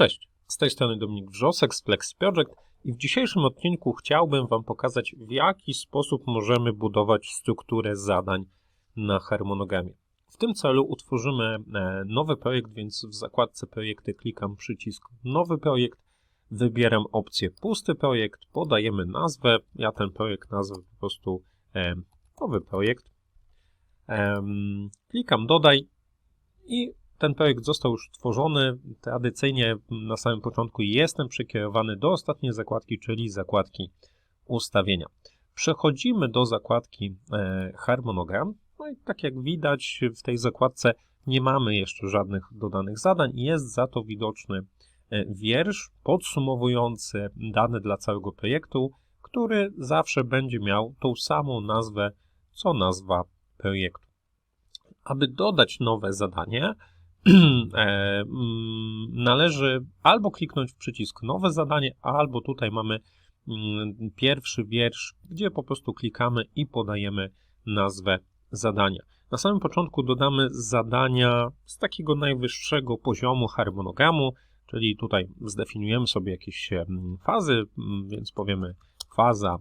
Cześć, z tej strony Dominik Wrzosek z Flex Project i w dzisiejszym odcinku chciałbym Wam pokazać, w jaki sposób możemy budować strukturę zadań na harmonogramie. W tym celu utworzymy e, nowy projekt, więc w zakładce projekty klikam przycisk nowy projekt, wybieram opcję pusty projekt, podajemy nazwę, ja ten projekt nazwę po prostu e, nowy projekt, klikam dodaj i ten projekt został już stworzony. Tradycyjnie na samym początku jestem przekierowany do ostatniej zakładki, czyli zakładki ustawienia. Przechodzimy do zakładki e, harmonogram. No i tak jak widać w tej zakładce nie mamy jeszcze żadnych dodanych zadań. Jest za to widoczny e, wiersz podsumowujący dane dla całego projektu, który zawsze będzie miał tą samą nazwę, co nazwa projektu. Aby dodać nowe zadanie, należy albo kliknąć w przycisk nowe zadanie, albo tutaj mamy mm, pierwszy wiersz, gdzie po prostu klikamy i podajemy nazwę zadania. Na samym początku dodamy zadania z takiego najwyższego poziomu harmonogramu, czyli tutaj zdefiniujemy sobie jakieś fazy, więc powiemy faza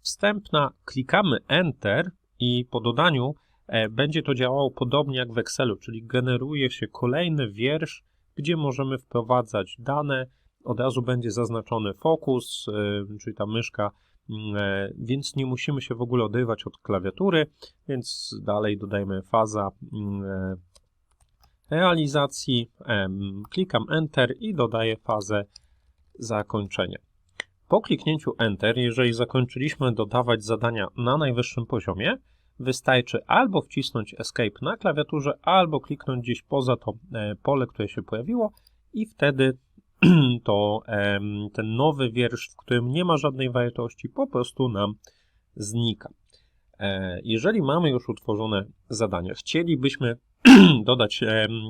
wstępna, klikamy Enter i po dodaniu E, będzie to działało podobnie jak w Excelu, czyli generuje się kolejny wiersz, gdzie możemy wprowadzać dane. Od razu będzie zaznaczony fokus, e, czyli ta myszka, mm, e, więc nie musimy się w ogóle odrywać od klawiatury. Więc dalej dodajemy faza mm, realizacji, klikam Enter i dodaję fazę zakończenia. Po kliknięciu Enter, jeżeli zakończyliśmy dodawać zadania na najwyższym poziomie, wystarczy albo wcisnąć Escape na klawiaturze, albo kliknąć gdzieś poza to e, pole, które się pojawiło i wtedy to ten nowy wiersz, w którym nie ma żadnej wartości, po prostu nam znika. E, jeżeli mamy już utworzone zadania, chcielibyśmy dodać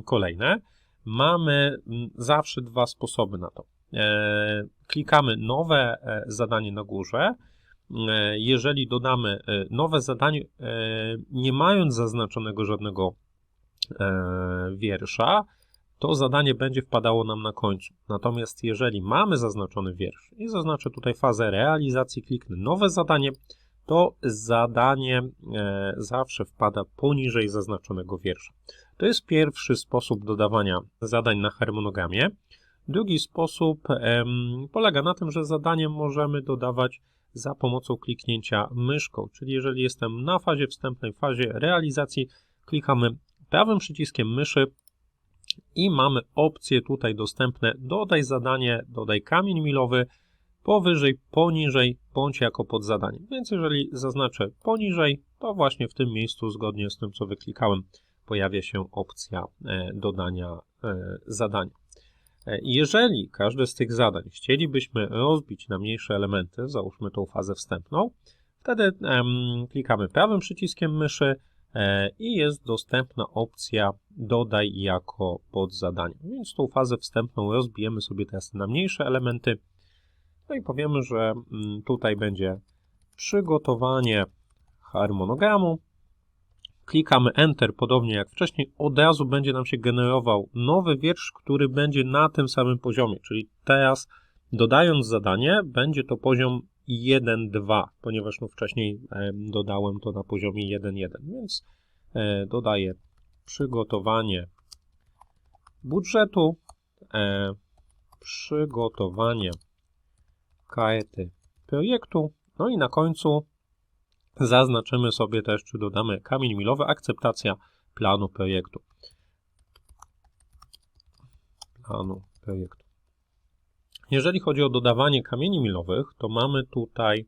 kolejne, mamy zawsze dwa sposoby na to. E, klikamy nowe zadanie na górze, jeżeli dodamy e, nowe zadanie, e, nie mając zaznaczonego żadnego wiersza, to zadanie będzie wpadało nam na końcu. Natomiast jeżeli mamy zaznaczony wiersz i zaznaczę tutaj fazę realizacji, kliknę nowe zadanie, to zadanie zawsze wpada poniżej zaznaczonego wiersza. To jest pierwszy sposób dodawania zadań na harmonogramie. Drugi sposób polega na tym, że zadanie możemy dodawać za pomocą kliknięcia myszką. Czyli jeżeli jestem na fazie wstępnej, fazie realizacji, klikamy prawym przyciskiem myszy i mamy opcje tutaj dostępne dodaj zadanie, dodaj kamień milowy, powyżej, poniżej, bądź jako podzadanie. Więc jeżeli zaznaczę poniżej, to właśnie w tym miejscu, zgodnie z tym, co wyklikałem, pojawia się opcja e, dodania e, zadania. E, jeżeli każde z tych zadań chcielibyśmy rozbić na mniejsze elementy, załóżmy tą fazę wstępną, wtedy klikamy prawym przyciskiem myszy e, i jest dostępna opcja dodaj jako podzadanie. Więc tą fazę wstępną rozbijemy sobie teraz na mniejsze elementy. No i powiemy, że mm, tutaj będzie przygotowanie harmonogramu, klikamy Enter, podobnie jak wcześniej, od razu będzie nam się generował nowy wiersz, który będzie na tym samym poziomie, czyli teraz dodając zadanie, będzie to poziom 1.2, ponieważ no wcześniej dodałem to na poziomie 1.1, więc e, dodaję przygotowanie budżetu, e, przygotowanie karty projektu, no i na końcu Zaznaczymy sobie też, czy dodamy kamień milowy, akceptacja planu projektu. Planu projektu. Jeżeli chodzi o dodawanie kamieni milowych, to mamy tutaj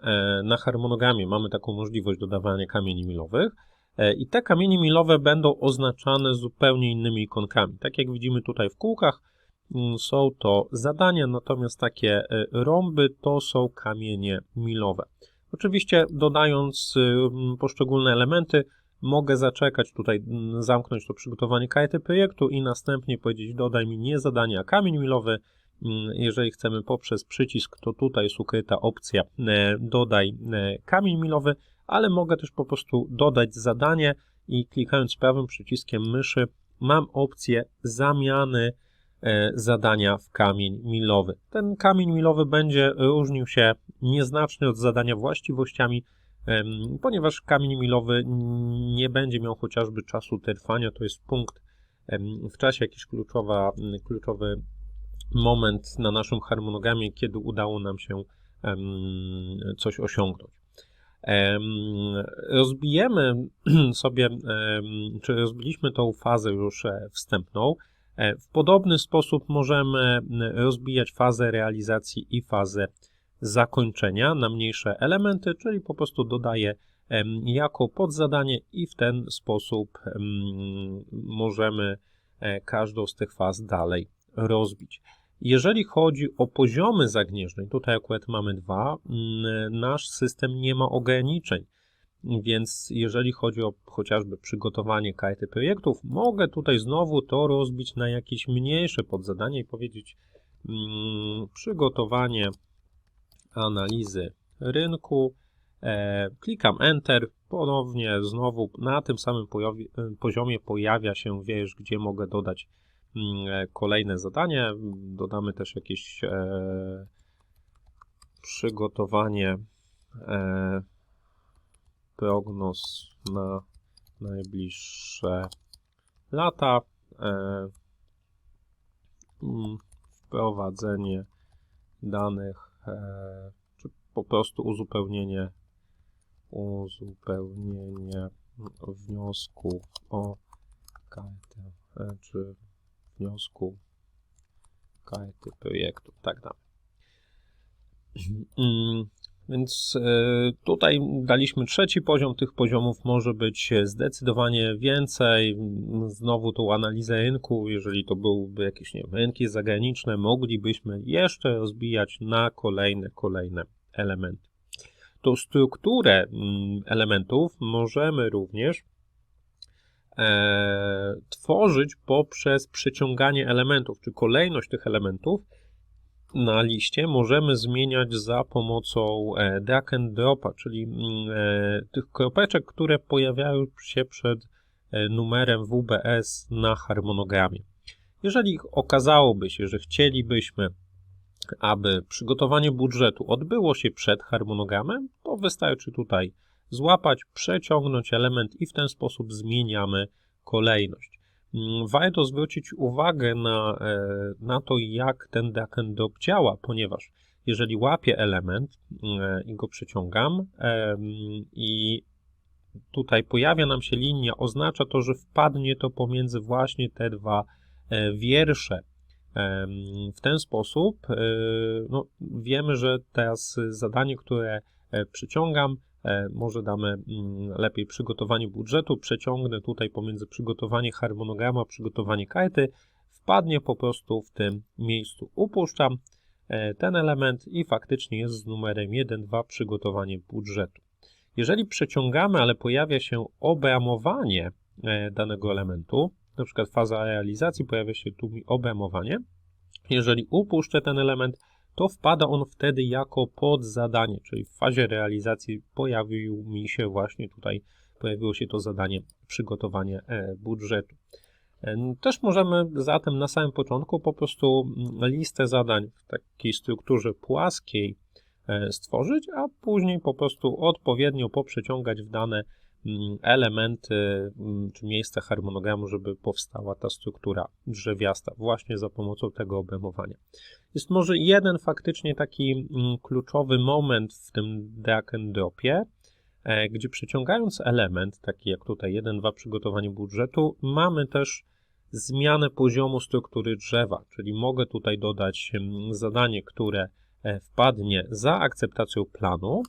e, na harmonogramie mamy taką możliwość dodawania kamieni milowych e, i te kamienie milowe będą oznaczane zupełnie innymi ikonkami. Tak jak widzimy tutaj w kółkach, mm, są to zadania, natomiast takie e, rąby to są kamienie milowe. Oczywiście dodając y, poszczególne elementy, mogę zaczekać tutaj, zamknąć to przygotowanie karty projektu i następnie powiedzieć dodaj mi nie zadanie, a kamień milowy. Jeżeli chcemy poprzez przycisk, to tutaj jest ukryta opcja e, dodaj e, kamień milowy, ale mogę też po prostu dodać zadanie i klikając prawym przyciskiem myszy mam opcję zamiany e, zadania w kamień milowy. Ten kamień milowy będzie różnił się nieznacznie od zadania właściwościami, ponieważ kamień milowy nie będzie miał chociażby czasu trwania, to jest punkt w czasie, jakiś kluczowa, kluczowy moment na naszym harmonogramie, kiedy udało nam się coś osiągnąć. Em, Rozbijemy sobie, czy rozbiliśmy tą fazę już e, wstępną. E, W podobny sposób możemy rozbijać fazę realizacji i fazę zakończenia na mniejsze elementy, czyli po prostu dodaję jako podzadanie i w ten sposób em, możemy e, każdą z tych faz dalej rozbić. Jeżeli chodzi o poziomy zagnieżdżeń, tutaj akurat mamy dwa, nasz system nie ma ograniczeń, więc jeżeli chodzi o chociażby przygotowanie karty projektów, mogę tutaj znowu to rozbić na jakieś mniejsze podzadanie i powiedzieć przygotowanie analizy rynku, e, klikam Enter, ponownie znowu na tym samym pojowi- poziomie pojawia się wiersz, gdzie mogę dodać mm, e, kolejne zadanie. Dodamy też jakieś e, przygotowanie e, prognoz na najbliższe lata. E, mm, wprowadzenie danych, e, czy po prostu uzupełnienie uzupełnienie wniosku o kartę, e, czy wniosku karty projektu, tak dalej. Więc e, tutaj daliśmy trzeci poziom, tych poziomów może być zdecydowanie więcej. Znowu tą analizę rynku, jeżeli to byłyby jakieś nie wiem, rynki zagraniczne, moglibyśmy jeszcze rozbijać na kolejne, kolejne elementy. Tą strukturę mm, elementów możemy również e, tworzyć poprzez przeciąganie elementów, czy kolejność tych elementów na liście możemy zmieniać za pomocą e, drag and dropa, czyli mm, e, tych kropeczek, które pojawiają się przed e, numerem WBS na harmonogramie. Jeżeli okazałoby się, że chcielibyśmy, aby przygotowanie budżetu odbyło się przed harmonogramem, to wystarczy tutaj złapać, przeciągnąć element i w ten sposób zmieniamy kolejność. Mm, Warto zwrócić uwagę na, e, na to, jak ten drop działa, ponieważ jeżeli łapię element e, i go przeciągam em, i tutaj pojawia nam się linia, oznacza to, że wpadnie to pomiędzy właśnie te dwa e, wiersze. W ten sposób no, wiemy, że teraz zadanie, które przyciągam, Może damy mm, lepiej przygotowanie budżetu, przeciągnę tutaj pomiędzy przygotowanie harmonograma, przygotowanie karty, wpadnie po prostu w tym miejscu. Upuszczam e, ten element i faktycznie jest z numerem 1, 2 przygotowanie budżetu. Jeżeli przeciągamy, ale pojawia się obramowanie e, danego elementu, na przykład faza realizacji, pojawia się tu mi obramowanie. Jeżeli upuszczę ten element, to wpada on wtedy jako podzadanie, czyli w fazie realizacji pojawił mi się właśnie tutaj, pojawiło się to zadanie przygotowanie e, budżetu. E, Też możemy zatem na samym początku po prostu mm, listę zadań w takiej strukturze płaskiej e, stworzyć, a później po prostu odpowiednio poprzeciągać w dane elementy mm, czy miejsca harmonogramu, żeby powstała ta struktura drzewiasta właśnie za pomocą tego obramowania. Jest może jeden faktycznie taki mm, kluczowy moment w tym drag and dropie, e, gdzie przyciągając element, taki jak tutaj 1-2 przygotowanie budżetu, mamy też zmianę poziomu struktury drzewa, czyli mogę tutaj dodać mm, zadanie, które e, wpadnie za akceptacją planu,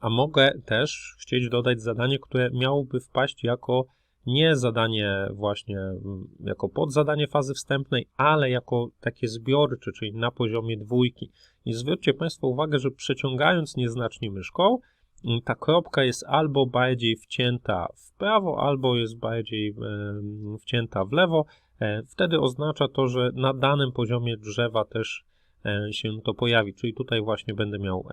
a mogę też chcieć dodać zadanie, które miałoby wpaść jako nie zadanie właśnie mm, jako podzadanie fazy wstępnej, ale jako takie zbiorcze, czyli na poziomie dwójki. I zwróćcie Państwo uwagę, że przeciągając nieznacznie myszką, mm, ta kropka jest albo bardziej wcięta w prawo, albo jest bardziej wcięta w lewo. E, Wtedy oznacza to, że na danym poziomie drzewa też się to pojawi. Czyli tutaj właśnie będę miał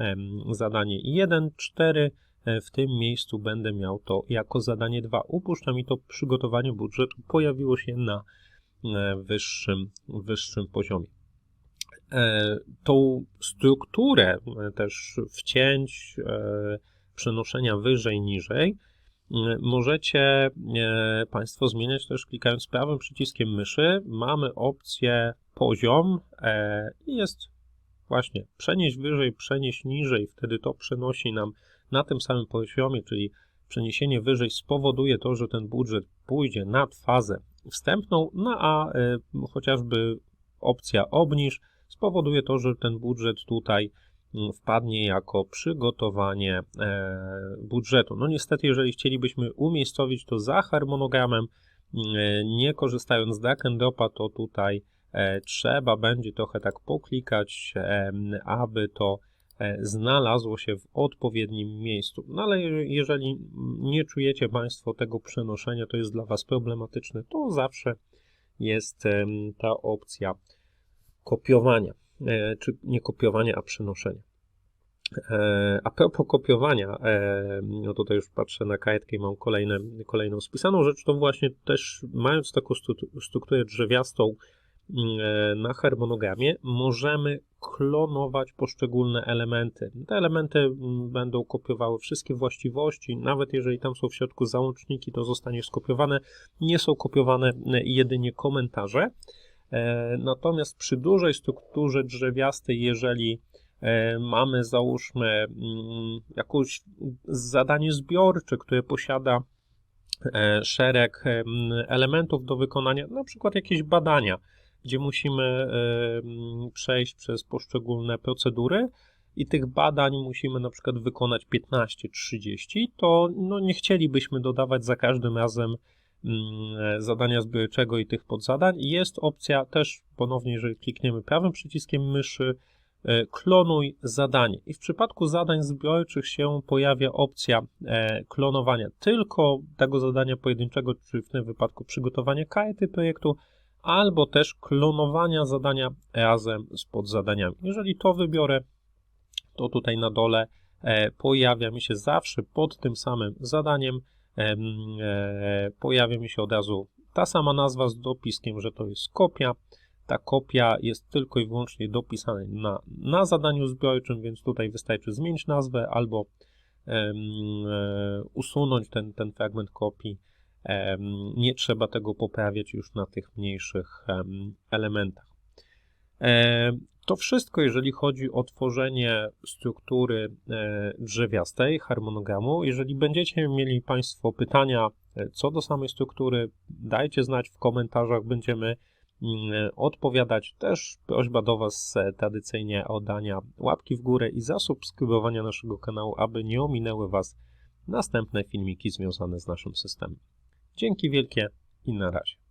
zadanie 1, 4, E, w tym miejscu będę miał to jako zadanie 2. Upuszczam i to przygotowanie budżetu pojawiło się na e, wyższym, wyższym poziomie. E, tą strukturę e, też wcięć, przenoszenia wyżej, niżej możecie Państwo zmieniać też klikając prawym przyciskiem myszy. Mamy opcję poziom i jest właśnie przenieść wyżej, przenieść niżej, wtedy to przenosi nam na tym samym poziomie, czyli przeniesienie wyżej spowoduje to, że ten budżet pójdzie nad fazę wstępną, no a y, chociażby opcja obniż spowoduje to, że ten budżet tutaj wpadnie jako przygotowanie e, budżetu. No niestety, jeżeli chcielibyśmy umiejscowić to za harmonogramem, mm, nie korzystając z dropa, to tutaj e, trzeba będzie trochę tak poklikać, aby to E, znalazło się w odpowiednim miejscu. No ale jeżeli nie czujecie Państwo tego przenoszenia, to jest dla Was problematyczne, to zawsze jest ta opcja kopiowania, e, czy nie kopiowania, a przenoszenia. E, a propos kopiowania, no tutaj już patrzę na kajetkę i mam kolejne, kolejną spisaną rzecz, to właśnie też mając taką strukturę drzewiastą, E, na harmonogramie możemy klonować poszczególne elementy. Te elementy mm, będą kopiowały wszystkie właściwości, nawet jeżeli tam są w środku załączniki, to zostanie skopiowane. Nie są kopiowane e, jedynie komentarze. E, natomiast przy dużej strukturze drzewiastej, jeżeli mamy załóżmy mm, jakieś zadanie zbiorcze, które posiada szereg elementów do wykonania, na przykład jakieś badania, gdzie musimy przejść przez poszczególne procedury i tych badań musimy na przykład wykonać 15-30, to no nie chcielibyśmy dodawać za każdym razem mm, zadania zbiorczego i tych podzadań. Jest opcja też ponownie, jeżeli klikniemy prawym przyciskiem myszy, e, klonuj zadanie. I w przypadku zadań zbiorczych się pojawia opcja e, klonowania tylko tego zadania pojedynczego, czyli w tym wypadku przygotowania karty projektu, albo też klonowania zadania razem z podzadaniami. Jeżeli to wybiorę, to tutaj na dole e, pojawia mi się zawsze pod tym samym zadaniem, pojawia mi się od razu ta sama nazwa z dopiskiem, że to jest kopia. Ta kopia jest tylko i wyłącznie dopisana na, na zadaniu zbiorczym, więc tutaj wystarczy zmienić nazwę albo e, usunąć ten, ten fragment kopii nie trzeba tego poprawiać już na tych mniejszych elementach. To wszystko, jeżeli chodzi o tworzenie struktury e, drzewiastej, harmonogramu. Jeżeli będziecie mieli Państwo pytania e, co do samej struktury, dajcie znać w komentarzach, będziemy mm, odpowiadać. Też prośba do Was e, tradycyjnie o dania łapki w górę i zasubskrybowania naszego kanału, aby nie ominęły Was następne filmiki związane z naszym systemem. Dzięki wielkie i na razie.